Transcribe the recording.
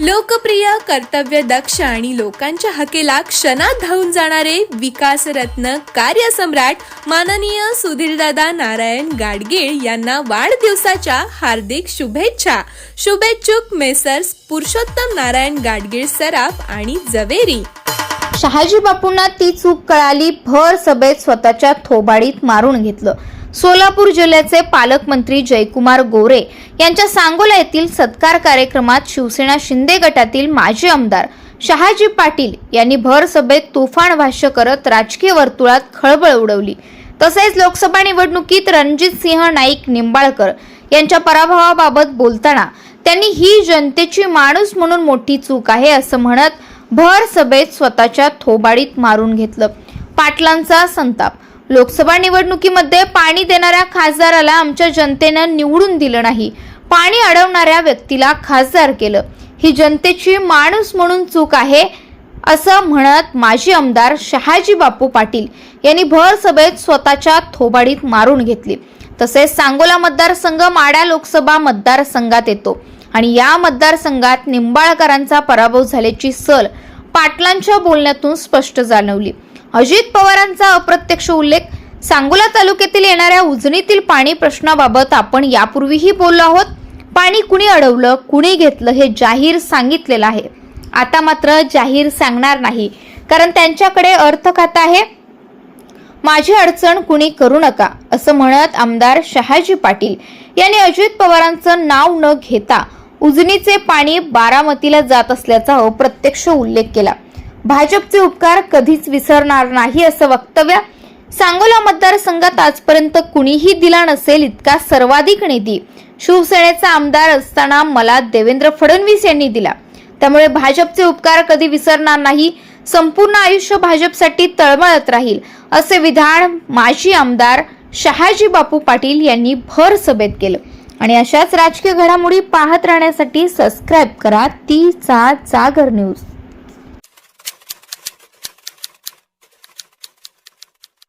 लोकप्रिय कर्तव्य दक्ष आणि लोकांच्या हकेला क्षणात धावून जाणारे विकासरत्न कार्यसम्राट माननीय सुधीरदादा नारायण गाडगीळ यांना वाढदिवसाच्या हार्दिक शुभेच्छा. शुभेच्छुक मेसर्स पुरुषोत्तम नारायण गाडगीळ सराफ आणि जवेरी. शहाजी बापूंना ती चूक कळाली भर सभेत स्वतःच्या थोबाडीत मारून घेतलं. सोलापूर जिल्ह्याचे पालकमंत्री जयकुमार गोरे यांच्या सांगोला येथील सत्कार कार्यक्रमात शिवसेना शिंदे गटातील माजी आमदार शहाजी पाटील यांनी भर सभेत तुफान भाष्य करत राजकीय वर्तुळात खळबळ उडवली. तसेच लोकसभा निवडणुकीत रणजित सिंह नाईक निंबाळकर यांच्या पराभवाबाबत बोलताना त्यांनी ही जनतेची माणूस म्हणून मोठी चूक आहे असं म्हणत भर सभेत स्वतःच्या थोबाडीत मारून घेतलं. पाटलांचा संताप लोकसभा निवडणुकीमध्ये पाणी देणाऱ्या खासदाराला आमच्या जनतेनं निवडून दिलं नाही. पाणी अडवणाऱ्या व्यक्तीला खासदार केलं. ही जनतेची माणूस म्हणून चूक आहे असं म्हणत माजी आमदार शहाजी बापू पाटील यांनी भर सभेत स्वतःच्या थोबाडीत मारून घेतली. तसेच सांगोला मतदारसंघ माडा लोकसभा मतदारसंघात येतो आणि या मतदारसंघात निंबाळकरांचा पराभव झाल्याची सल पाटलांच्या बोलण्यातून स्पष्ट जाणवली. अजित पवारांचा अप्रत्यक्ष उल्लेख. सांगोला तालुक्यातील येणाऱ्या उजनीतील पाणी प्रश्नाबाबत आपण यापूर्वीही बोललो आहोत. पाणी कुणी अडवलं कुणी घेतलं हे जाहीर सांगितलेलं आहे. आता मात्र जाहीर सांगणार नाही कारण त्यांच्याकडे अर्थ खाता आहे. माझी अडचण कुणी करू नका असं म्हणत आमदार शहाजी पाटील यांनी अजित पवारांचं नाव न घेता उजनीचे पाणी बारामतीला जात असल्याचा अप्रत्यक्ष उल्लेख केला. भाजपचे उपकार कधीच विसरणार नाही असं वक्तव्य सांगोला मतदारसंघात आजपर्यंत कुणीही दिला नसेल इतका सर्वाधिक निधी. शिवसेनेचा आमदार असताना मला देवेंद्र फडणवीस यांनी दिला. त्यामुळे भाजपचे उपकार कधी विसरणार नाही संपूर्ण आयुष्य भाजपसाठी तळमळत राहील असे विधान माजी आमदार शहाजी बापू पाटील यांनी भर सभेत केलं. आणि अशाच राजकीय घडामोडी पाहत राहण्यासाठी सबस्क्राईब करा ती चा जागर न्यूज